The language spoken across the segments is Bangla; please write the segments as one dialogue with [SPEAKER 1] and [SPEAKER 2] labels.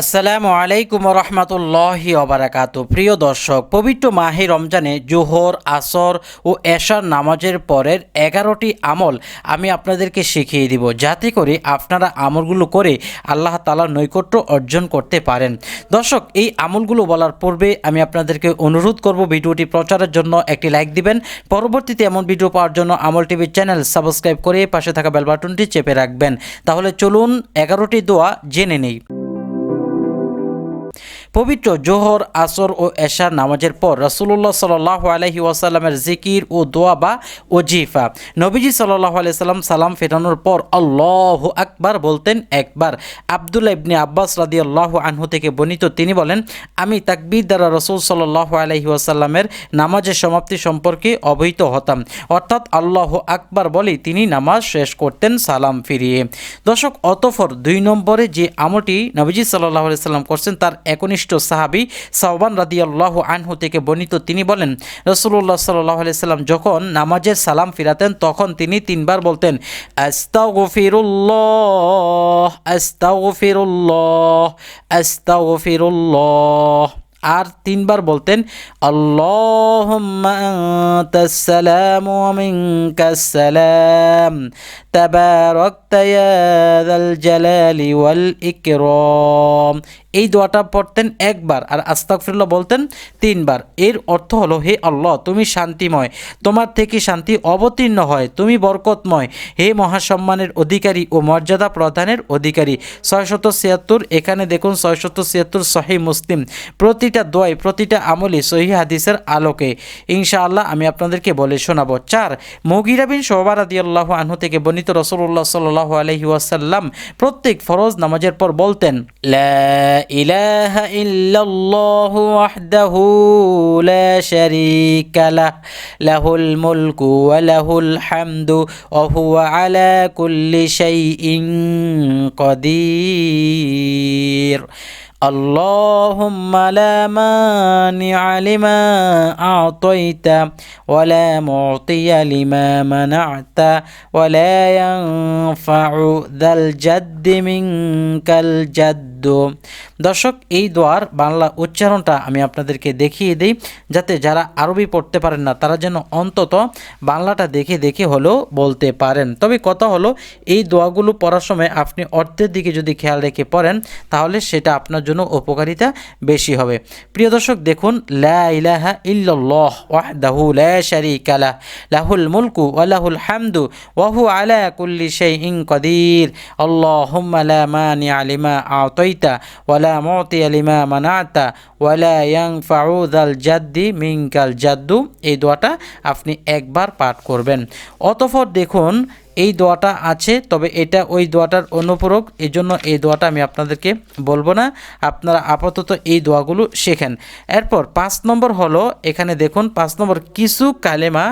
[SPEAKER 1] আসসালামু আলাইকুম রহমতুল্লাহি অবরাকাত প্রিয় দর্শক, পবিত্র মাহে রমজানে জোহর, আসর ও এশার নামাজের পরের এগারোটি আমল আমি আপনাদেরকে শিখিয়ে দিব। যাতে করে আপনারা আমলগুলো করে আল্লাহ তালার নৈকট্য অর্জন করতে পারেন। দর্শক, এই আমলগুলো বলার পূর্বে আমি আপনাদেরকে অনুরোধ করব, ভিডিওটি প্রচারের জন্য একটি লাইক দিবেন। পরবর্তীতে এমন ভিডিও পাওয়ার জন্য আমল টিভির চ্যানেল সাবস্ক্রাইব করে পাশে থাকা বেল বাটনটি চেপে রাখবেন। তাহলে চলুন এগারোটি দোয়া জেনে নেই। পবিত্র জোহর, আসর ও এশার নামাজের পর রসুল্লাহ সাল্লাহ আলহি ওয়াসাল্লামের জিকির ও দোয়া বা ওজিফা। নবীজি সাল্লাহ আলাইসাল্লাম সালাম ফেরানোর পর আল্লাহ আকবার বলতেন একবার। আবদুল্লা ইবনে আব্বাস রাদি আল্লাহ আনহু থেকে বর্ণিত তিনি বলেন, আমি তাকবির দ্বারা রসুল সাল্লাহ আলহি ওয়াসাল্লামের নামাজের সমাপ্তি সম্পর্কে অবহিত হতাম। অর্থাৎ আল্লাহ আকবার বলে তিনি নামাজ শেষ করতেন সালাম ফিরিয়ে। দর্শক অতফর দুই নম্বরে যে আমলটি নবীজি সাল্লাহ আলাইসাল্লাম করছেন, তার একনিষ্ঠ সাহাবি সাহবান রাদি আল্লাহ আনহু থেকে বর্ণিত, তিনি বলেন রসুল্লাহ সাল্লাহ আলাইসাল্লাম যখন নামাজের সালাম ফিরাতেন, তখন তিনি তিনবার বলতেন, আস্তাগফিরুল্লাহ আস্তাগফিরুল্লাহ আস্তাগফিরুল্লাহ। আর তিনবার বলতেন আল্লাহুম্মান্তাসসালামু ওয়া মিনকাসসালাম তাবারাকতা ইয়া যাল জালালি ওয়াল ইকরাম। এই দোয়াটা পড়তেন একবার আর আস্তাগফিরুল্লাহ বলতেন তিনবার। এর অর্থ হলো, হে আল্লাহ, তুমি শান্তিময়। তোমার থেকে শান্তি অবতীর্ণ হয়, তুমি বরকতময়। হে মহাসম্মানের অধিকারী ও মর্যাদা প্রদানের অধিকারী। ছয়শত ছিয়াত্তর, এখানে দেখুন ছয়শত ছিয়াত্তর সহি মুসলিম। প্রতিটা দোয়াই, প্রতিটা আমলি সহি হাদিসের আলোকে। ইনশাআল্লাহ আমি আপনাদেরকে বলে শোনাবো। চার, মগিরা বিন সোহবার আদি আল্লাহ আনহু থেকে বর্ণিত রসুল্লাহ সাল্লাহ আলহি ওয়াসাল্লাম প্রত্যেক ফরজ নামাজের পর বলতেন إله إلا الله وحده لا شريك له. له الملك وله الحمد وهو على كل شيء قدير. اللهم لا مانع لما أعطيت ولا معطي لما منعت ولا ينفع ذا الجد منك الجد. দর্শক, এই দোয়ার বাংলা উচ্চারণটা আমি আপনাদেরকে দেখিয়ে দিই, যাতে যারা আরবি পড়তে পারেন না, তারা যেন অন্তত বাংলাটা দেখে দেখে হলেও বলতে পারেন। তবে কথা হলো, এই দোয়াগুলো পড়ার সময় আপনি অর্থের দিকে যদি খেয়াল রেখে পড়েন, তাহলে সেটা আপনার জন্য উপকারিতা বেশি হবে। প্রিয় দর্শক, দেখুন, লা ইলাহা ইল্লাল্লাহ লাহুল মুলকু ওয়া লাহুল হামদু ওয়া হুয়া আলা কুল্লি শাইইন কাদির। আল্লাহুম্মা লা মানি'a লিমা ওয়া লা মু'তিয়া লিমা মানা'তা ওয়া ইয়াং যাল জাদ্দি মিনকাল জাদ্দু এই দোয়াটা আপনি একবার পাঠ করবেন। অতঃপর দেখুন এই দোয়াটা আছে, তবে এটা ওই দোয়াটার অনুপূরক এই জন্য এই দোয়াটা আমি আপনাদেরকে বলব না। আপনারা আপাতত এই দোয়াগুলো শেখেন। এরপর পাঁচ নম্বর হলো, এখানে দেখুন, পাঁচ নম্বর, কিছু কালেমা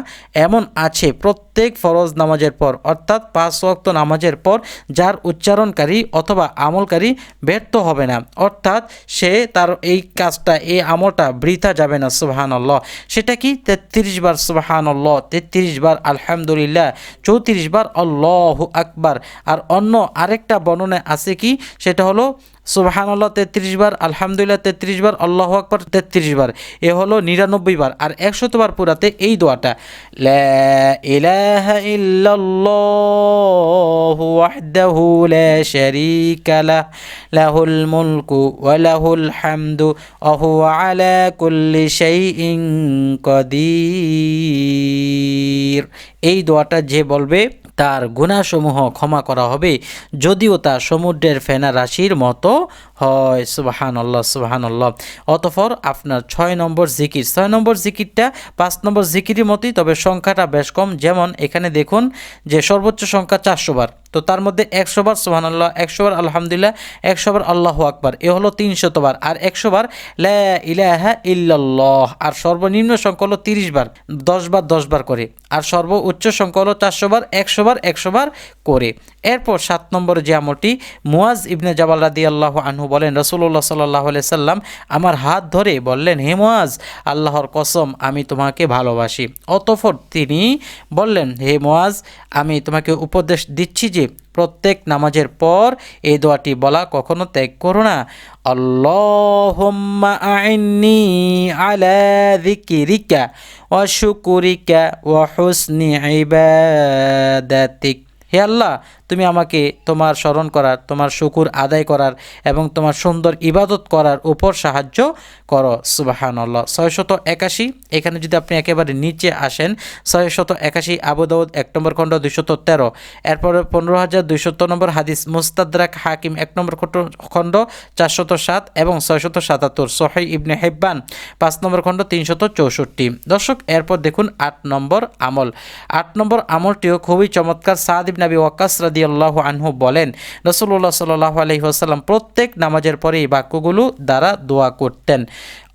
[SPEAKER 1] এমন আছে প্রত্যেক ফরজ নামাজের পর, অর্থাৎ পাঁচ ওয়াক্ত নামাজের পর যার উচ্চারণকারী অথবা আমলকারী ব্যর্থ হবে না। অর্থাৎ সে তার এই কাজটা, এই আমলটা বৃথা যাবে না সুবাহান আল্লাহ সেটা কি? তেত্রিশ বার সুবাহান আল্লাহ তেত্রিশ বার আলহামদুলিল্লাহ, চৌত্রিশ বার আল্লাহ আকবার। আর অন্য আরেকটা বর্ণনায় আছে কি? সেটা হলো সুবাহান আল্লাহ তেত্রিশ বার, আলহামদুলিল্লাহ, তেত্রিশ বার, আল্লাহ আকবর, তেত্রিশ বার। এ হলো নিরানব্বই বার আর একশতবার পুরাতে এই দোয়াটা। লা মুলকু কুল্লি এই দোয়াটা যে বলবে, তার গুণাসমূহ ক্ষমা করা হবে, যদিও তা সমুদ্রের ফেনা রাশির মতো। হয় সুবাহান আল্লাহ সুবাহান আল্লাহ অতফর আপনার ছয় নম্বর জিকির। ছয় নম্বর জিকিরটা পাঁচ নম্বর জিকিরের মতোই, তবে সংখ্যাটা বেশ কম। যেমন এখানে দেখুন যে সর্বোচ্চ সংখ্যা চারশো বার। তো তার মধ্যে একশো বার সোহান আল্লাহ একশো বার আলহামদুলিল্লাহ একশো বার আল্লাহ আকবার। এ হলো তিনশতবার। আর একশো বার ইলাহা ইল্লাল্লাহ। আর সর্বনিম্ন সংখ্যা হলো তিরিশ বার দশ বার দশ বার করে। আর সর্ব উচ্চ সংখ্যা হলো চারশো বার একশো বার একশো বার করে। এরপর সাত নম্বর যে আমলটি মুয়াজ ইবনে জাবাল রাদি আল্লাহ আনহু বলেন রসুল্লাহ সাল্লাহ সাল্লাম আমার হাত ধরে বললেন, হে মুয়াজ, আল্লাহর কসম, আমি তোমাকে ভালোবাসি। অতঃপর তিনি বললেন, হে মুয়াজ, আমি তোমাকে উপদেশ দিচ্ছি যে প্রত্যেক নামাজের পর এই দোয়াটি বলা কখনো ত্যাগ করো না। আল্লাহুম্মা আইনি আলা যিকিরিকা ওয়া শুকুরিকা হুসনি হে আল্লাহ, তুমি আমাকে তোমার স্মরণ করার, তোমার শুকুর আদায় করার এবং তোমার সুন্দর ইবাদত করার উপর সাহায্য করো। সুবাহান আল্লাহ ছয়শত একাশি, এখানে যদি আপনি একেবারে নিচে আসেন, ছয়শত একাশি আবুদাউদ এক নম্বর খণ্ড, দুইশত তেরো। এরপরে পনেরো হাজার দুইশত নম্বর হাদিস, মুস্তাদরাক হাকিম, এক নম্বর খণ্ড, চারশত সাত এবং ছয়শত সাতাত্তর। সোহাই ইবনে হেব্বান, পাঁচ নম্বর খণ্ড, তিনশত চৌষট্টি। দর্শক, এরপর দেখুন আট নম্বর আমল। আট নম্বর আমলটিও খুবই চমৎকার। সাদ ইবনাবি ওয়াক্কাস আল্লাহ আনহু বলেন রসুল্লাহ সাল্লাহ আলহিহাসাল্লাম প্রত্যেক নামাজের পরে এই বাক্যগুলো দ্বারা দোয়া করতেন।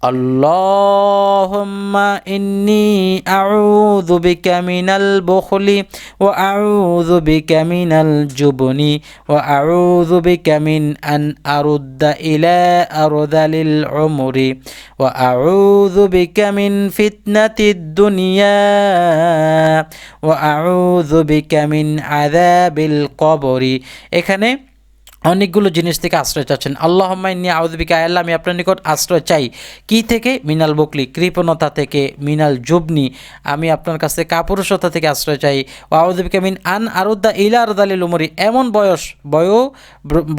[SPEAKER 1] اللهم إني أعوذ بك من البخل وأعوذ بك من الجبن وأعوذ بك من أن أرد إلى أرذل العمر وأعوذ بك من فتنة الدنيا وأعوذ بك من عذاب القبر এখানে অনেকগুলো জিনিস থেকে আশ্রয় চাচ্ছেন। আল্লাহ নিয়ে আউদ্দিকা আল্লাহ, আমি আপনার নিকট আশ্রয় চাই। কি থেকে? মিনাল বকলি কৃপণতা থেকে, মিনাল জুবনি। আমি আপনার কাছে কাপুরুষতা থেকে আশ্রয় চাই। ও আউদ্দিকা মিন আন আরুদ্দা ইলা আরদালিল উমরি। এমন বয়স, বয়ো,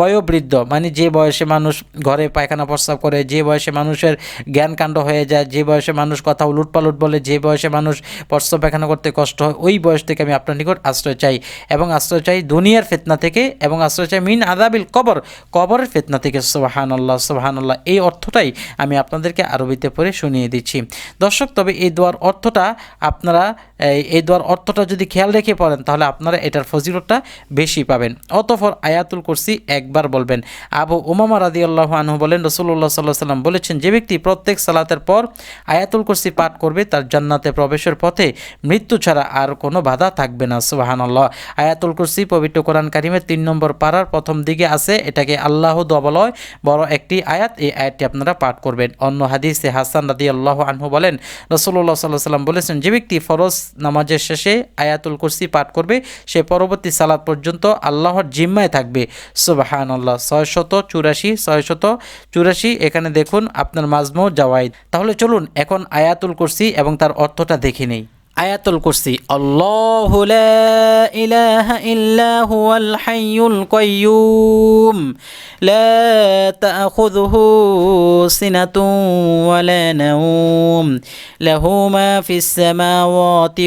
[SPEAKER 1] বয়োবৃদ্ধ মানে যে বয়সে মানুষ ঘরে পায়খানা প্রস্রাব করে, যে বয়সে মানুষের জ্ঞানকাণ্ড হয়ে যায়, যে বয়সে মানুষ কথা উলুটপালুট বলে, যে বয়সে মানুষ প্রস্রাব পায়খানা করতে কষ্ট হয়, ওই বয়স থেকে আমি আপনার নিকট আশ্রয় চাই। এবং আশ্রয় চাই দুনিয়ার ফেতনা থেকে এবং আশ্রয় চাই মিন আদা আজাবিল কবর। কবরের ফেতনা থেকে সোহান আল্লাহ সোহান আল্লাহ এই অর্থটাই আমি আপনাদেরকে আরবিতে পড়ে শুনিয়ে দিচ্ছি। দর্শক, তবে এই দোয়ার অর্থটা আপনারা, এই দোয়ার অর্থটা যদি খেয়াল রেখে পড়েন, তাহলে আপনারা এটার ফজিলতটা বেশি পাবেন। অতফর আয়াতুল কুরসি একবার বলবেন। আবু উমামা রাদি আল্লাহ আনহু বলেন রসুল্লাহ সাল্লাহ সাল্লাম বলেছেন, যে ব্যক্তি প্রত্যেক সালাতের পর আয়াতুল কুরসি পাঠ করবে, তার জান্নাতে প্রবেশের পথে মৃত্যু ছাড়া আর কোনো বাধা থাকবে না। সুবাহান আল্লাহ আয়াতুল কুরসি পবিত্র কোরআন কারিমের তিন নম্বর পাড়ার প্রথম দিকে দিকে আছে, এটাকে আল্লাহ দবলয় বড় একটি আয়াত, এই আয়াতটি আপনারা পাঠ করবেন। অন্য হাদিসে হাসান রাদি আল্লাহ আনহু বলেন রসুল্লাহ সাল্লাহ সাল্লাম বলেছেন, যে ব্যক্তি ফরজ নামাজের শেষে আয়াতুল কুরসি পাঠ করবে, সে পরবর্তী সালাদ পর্যন্ত আল্লাহর জিম্মায় থাকবে। সুবাহান আল্লাহ ছয়শত চুরাশি ছয়শত চুরাশি, এখানে দেখুন আপনার মাজমু জাওয়াইদ। তাহলে চলুন, এখন আয়াতুল কুরসি এবং তার অর্থটা দেখে নেই। আয়াতুল কুরসি, আল্লাহু লা ইলাহা ইল্লা হুয়াল হাইয়ুল কাইয়্যুম লা তাখুযুহু সিনাতুন ওয়ালা নাওম, লাহু মা ফিস সামাওয়াতি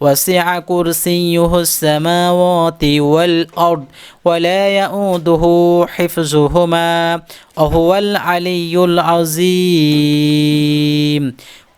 [SPEAKER 1] وسع كرسيه السماوات والأرض ولا يؤوده حفظهما وهو العلي العظيم.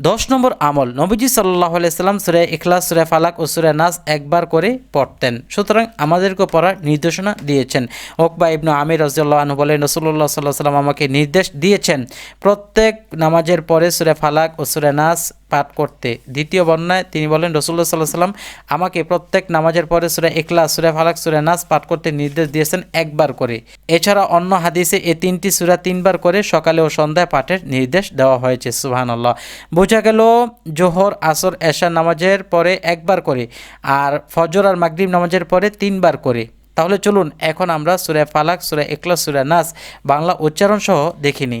[SPEAKER 1] দশ নম্বর আমল, নবীজি সাল্লাহ আলাইসাল্লাম সুরে ইখলাস, সুরে ফালাক ও সুরে নাস একবার করে পড়তেন। সুতরাং আমাদেরকে পড়ার নির্দেশনা দিয়েছেন। ওকবা ইবনু আমির রাজিউল্লাহ আনু বলেন রসুল্লাহ সাল্লাহ সাল্লাম আমাকে নির্দেশ দিয়েছেন, প্রত্যেক নামাজের পরে সুরে ফালাক ও সুরে নাস পাঠ করতে। দ্বিতীয় বর্ণায় তিনি বলেন রসুল্লাহ সাল্লাহ সাল্লাম আমাকে প্রত্যেক নামাজের পরে সুরে একলা সুরে ফালাক, সুরে নাস পাঠ করতে নির্দেশ দিয়েছেন একবার করে। এছাড়া অন্য হাদিসে এ তিনটি সুরা তিনবার করে সকালে ও সন্ধ্যায় পাঠের নির্দেশ দেওয়া হয়েছে। সুহান আল্লাহ বোঝা গেল, জোহর, আসর এশা নামাজের পরে একবার করে আর ফজর আর মাগরিব নামাজের পরে তিনবার করে। তাহলে চলুন, এখন আমরা সুরে ফালাক, সুরে একলা সুরে নাস বাংলা উচ্চারণ সহ দেখিনি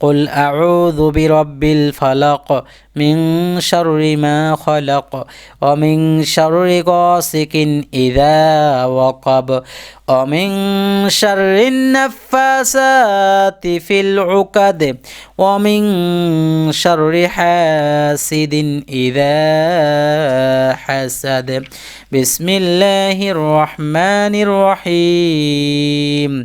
[SPEAKER 1] قل أعوذ برب الفلق من شر ما خلق ومن شر غاسق إذا وقب ومن شر النفاسات في العقد ومن شر حاسد إذا حسد بسم الله الرحمن الرحيم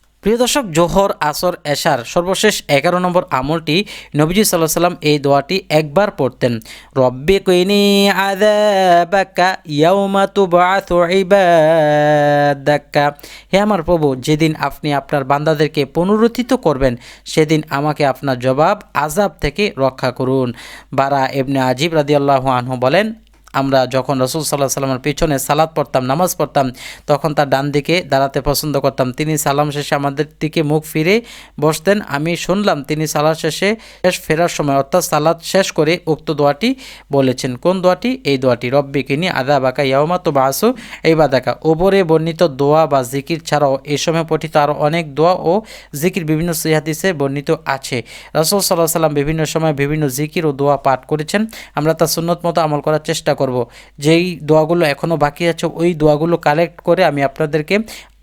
[SPEAKER 1] প্রিয় দর্শক, জোহর, আসর, এশার সর্বশেষ এগারো নম্বর আমলটি নবীজি সাল্লাহ সাল্লাম এই দোয়াটি একবার পড়তেন। রব্বি কুইনি আদাবাকা ইয়াউমা তুবাথু ইবাদাকা। হে আমার প্রভু, যেদিন আপনি আপনার বান্দাদেরকে পুনরুত্থিত করবেন, সেদিন আমাকে আপনার জবাব আজাব থেকে রক্ষা করুন। বারা এবনে আজিব রাদিয়াল্লাহু আনহু বলেন আমরা যখন রসুল সাল্লাহ সাল্লামের পিছনে সালাদ পড়তাম, নামাজ পড়তাম, তখন তার ডান দিকে দাঁড়াতে পছন্দ করতাম। তিনি সালাম শেষে আমাদের দিকে মুখ ফিরে বসতেন। আমি শুনলাম তিনি সালাদ শেষে শেষ ফেরার সময় অর্থাৎ সালাদ শেষ করে উক্ত দোয়াটি বলেছেন। কোন দোয়াটি? এই দোয়াটি, রব্বি কিনি আদা বাকা ইয়ামা তো বাসু এই বাদাকা ওপরে বর্ণিত দোয়া বা জিকির ছাড়াও এই সময় পঠিত আরও অনেক দোয়া ও জিকির বিভিন্ন সিহাদিসে বর্ণিত আছে। রসুল সাল্লাহ সাল্লাম বিভিন্ন সময় বিভিন্ন জিকির ও দোয়া পাঠ করেছেন। আমরা তার সুন্নত মতো আমল করার চেষ্টা করব। যেই দোয়াগুলো এখনও বাকি আছে, ওই দোয়াগুলো কালেক্ট করে আমি আপনাদেরকে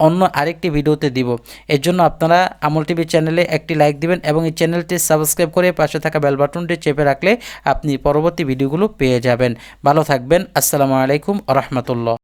[SPEAKER 1] অন্য আরেকটি ভিডিওতে দিব। এর জন্য আপনারা আমল টিভি চ্যানেলে একটি লাইক দিবেন এবং এই চ্যানেলটি সাবস্ক্রাইব করে পাশে থাকা বেল বাটনটি চেপে রাখলে আপনি পরবর্তী ভিডিওগুলো পেয়ে যাবেন। ভালো থাকবেন। আসসালামু আলাইকুম রহমতুল্লাহ।